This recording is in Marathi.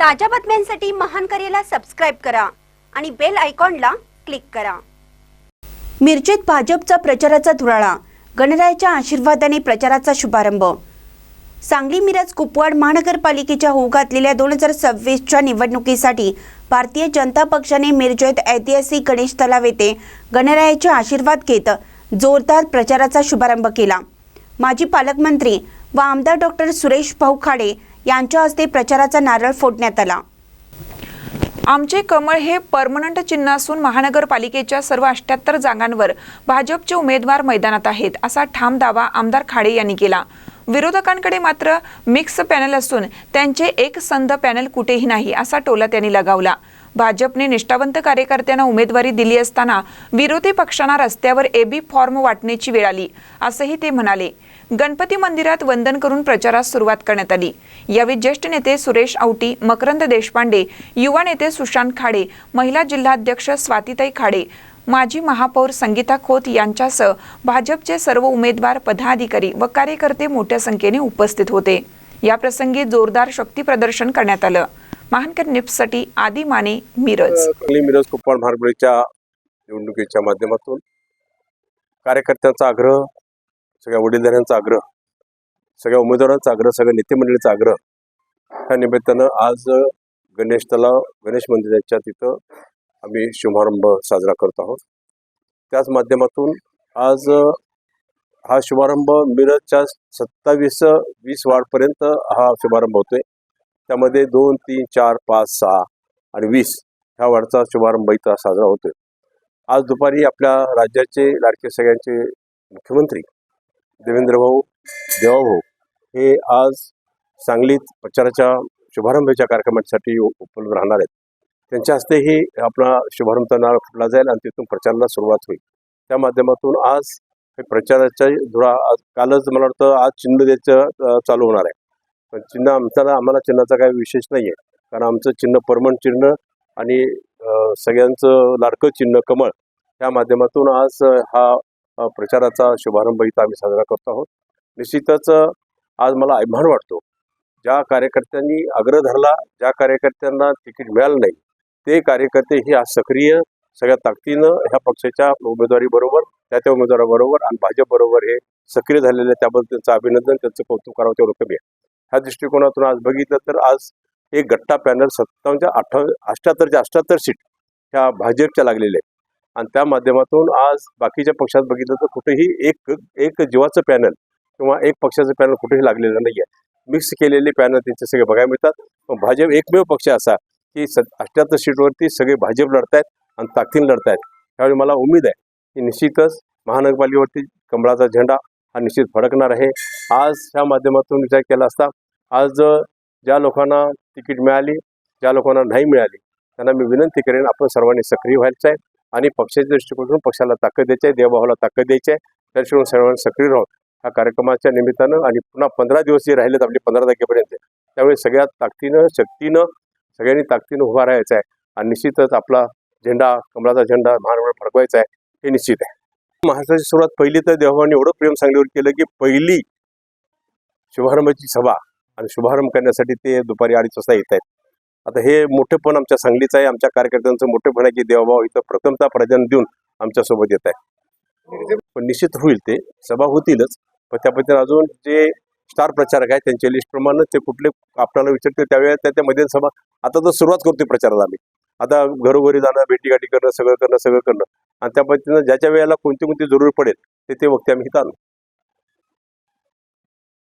ताज्या बातम्यांसाठी महान करेला सबस्क्राईब करा आणि बेल आयकॉनला क्लिक करा. मिरजेत भाजपचा प्रचाराचा धुराळा गणरायाच्या आशीर्वादाने प्रचाराचा शुभारंभ. सांगली मिरज कुपवाड महानगरपालिकेच्या होऊ घातलेल्या दोन हजार सव्वीसच्या निवडणुकीसाठी भारतीय जनता पक्षाने मिरजेत ऐतिहासिक गणेश तलाव येथे गणरायाचे आशीर्वाद घेत जोरदार प्रचाराचा शुभारंभ केला. माजी पालकमंत्री व आमदार डॉक्टर सुरेश भाऊ खाडे यांच्या हस्ते प्रचाराचा नारळ फोडण्यात आला. आमचे कमळ हे परमनंट चिन्ह असून महानगरपालिकेच्या सर्व अठ्याहत्तर जागांवर भाजपचे उमेदवार मैदानात आहेत असा ठाम दावा आमदार खाडे यांनी केला. विरोधकांकडे मात्र मिक्स पॅनल असून त्यांचे एक संध पॅनल कुठेही नाही असा टोला त्यांनी लगावला. भाजपने निष्ठावंत कार्यकर्त्यांना उमेदवारी दिली असताना विरोधी पक्षांना रस्त्यावर एबी फॉर्म वाटण्याची वेळ आली असंही ते म्हणाले. गणपती मंदिरात वंदन करून प्रचारास सुरुवात करण्यात आली. यावेळी ज्येष्ठ नेते सुरेश औटी मकरंद देशपांडे युवा नेते सुशांत खाडे महिला जिल्हाध्यक्ष स्वातीताई खाडे माजी महापौर संगीता खोत यांच्यासह भाजपचे सर्व उमेदवार पदाधिकारी व कार्यकर्ते मोठ्या संख्येने उपस्थित होते. या प्रसंगी जोरदार शक्ती प्रदर्शन करण्यात आलं. महानकर निप्ससाठी आदी माने मिरज. मिरज कुप्पाड महानगरीच्या निवडणुकीच्या माध्यमातून कार्यकर्त्यांचा आग्रह सगळ्या वडीलधाऱ्यांचा आग्रह सगळ्या उमेदवारांचा आग्रह सगळ्या नेतेमंडळीचा आग्रह त्या निमित्तानं आज गणेश तलाव गणेश मंदिराच्या तिथं आम्ही शुभारंभ साजरा करत आहोत. त्याच माध्यमातून आज हा शुभारंभ मिरजच्या सत्तावीस वीस वार्डपर्यंत हा शुभारंभ होतोय. त्यामध्ये दोन तीन चार पाच सहा आणि वीस ह्या वाढचा शुभारंभ इथं साजरा होतोय. आज दुपारी आपल्या राज्याचे लाडके सगळ्यांचे मुख्यमंत्री देवेंद्र भाऊ देवाभाऊ हे आज सांगलीत प्रचाराच्या शुभारंभाच्या कार्यक्रमासाठी उपलब्ध राहणार आहेत. त्यांच्या हस्तेही आपला शुभारंभ नारळ फुटला जाईल आणि तिथून प्रचाराला सुरुवात होईल. त्या माध्यमातून आज हे प्रचाराच्या धुरा आज कालच मला वाटतं आज चिन्ह द्यायचं चालू होणार आहे. पण चिन्ह आमचा आम्हाला चिन्हाचा काही विशेष नाही आहे कारण आमचं चिन्ह परमन चिन्ह आणि सगळ्यांचं लाडकं चिन्ह कमळ त्या माध्यमातून आज हा प्रचाराचा शुभारंभ इथं आम्ही साजरा करत आहोत. निश्चितच आज मला अभिमान वाटतो. ज्या कार्यकर्त्यांनी आग्रह धरला ज्या कार्यकर्त्यांना तिकीट मिळालं नाही ते कार्यकर्ते हे आज सक्रिय सगळ्या ताकदीनं ह्या पक्षाच्या उमेदवारीबरोबर त्या त्या उमेदवाराबरोबर आणि भाजपबरोबर हे सक्रिय झालेले त्याबद्दल त्यांचं अभिनंदन त्यांचं कौतुक करावं तेवढं कमी आहे. ह्या दृष्टिकोनातून आज बघितलं तर आज एक गट्टा पॅनल सत्तावन्नच्या अठ्ठा अष्ट्याहत्तरच्या अष्ट्याहत्तर सीट ह्या भाजपच्या लागलेल्या आहेत. आणि त्या माध्यमातून आज बाकीच्या पक्षात बघितलं तर कुठेही एक एक जीवाचं पॅनल किंवा एक पक्षाचं पॅनल कुठेही लागलेलं नाही आहे मिक्स केलेले पॅनल त्यांचे सगळे बघायला मिळतात. पण भाजप एकमेव पक्ष असा की स अठ्याहत्तर सीटवरती सगळे भाजप लढतायत आणि ताकदीन लढतायत. त्यावेळी मला उमेद आहे की निश्चितच महानगरपालिकेवरती कमळाचा झेंडा हा निश्चित फडकणार आहे. आज ह्या माध्यमातून विचार केला असता आज ज्या लोकांना तिकीट मिळाली ज्या लोकांना नाही मिळाली त्यांना मी विनंती करेन आपण सर्वांनी सक्रिय व्हायचं आहे आणि पक्षाच्या दृष्टिकोनातून पक्षाला ताकद द्यायची आहे देवभावाला ताकद द्यायची आहे. त्याशिवाय सर्वांनी सक्रिय राहून ह्या कार्यक्रमाच्या निमित्तानं आणि पुन्हा पंधरा दिवस जे राहिलेत आपले पंधरा तारखेपर्यंत त्यावेळी सगळ्यात ताकदीनं शक्तीनं सगळ्यांनी ताकदीनं उभा राहायचं आहे. आणि निश्चितच आपला झेंडा कमलाचा झेंडा महानगर फडकवायचा आहे हे निश्चित आहे. महाराष्ट्राची सुरुवात पहिली तर देवाने एवढं प्रेम सांगलीवर केलं की पहिली शुभारंभाची सभा आणि शुभारंभ करण्यासाठी ते दुपारी अडीच वाजता येत आहेत. आता हे मोठेपण आमच्या सांगलीचं आहे. आमच्या कार्यकर्त्यांचं मोठेपण आहे की देवाभाऊ इथं प्रथमता प्राधान्य देऊन आमच्यासोबत येत आहे. पण निश्चित होईल ते. सभा होतीलच. पण त्या पद्धतीने अजून जे स्टार प्रचारक आहेत त्यांच्या लिस्टप्रमाणे ते कुठले आपल्याला विचारते त्यावेळेला त्या त्या मध्ये सभा आता तर सुरुवात करतोय प्रचाराला आम्ही. आता घरोघरी जाणं भेटीगाठी करणं सगळं करणं सगळं करणं. आणि त्या पद्धतीनं ज्याच्या वेळेला कोणती कोणती जरूर पडेल ते ते वक्ते आम्ही इथं आणू.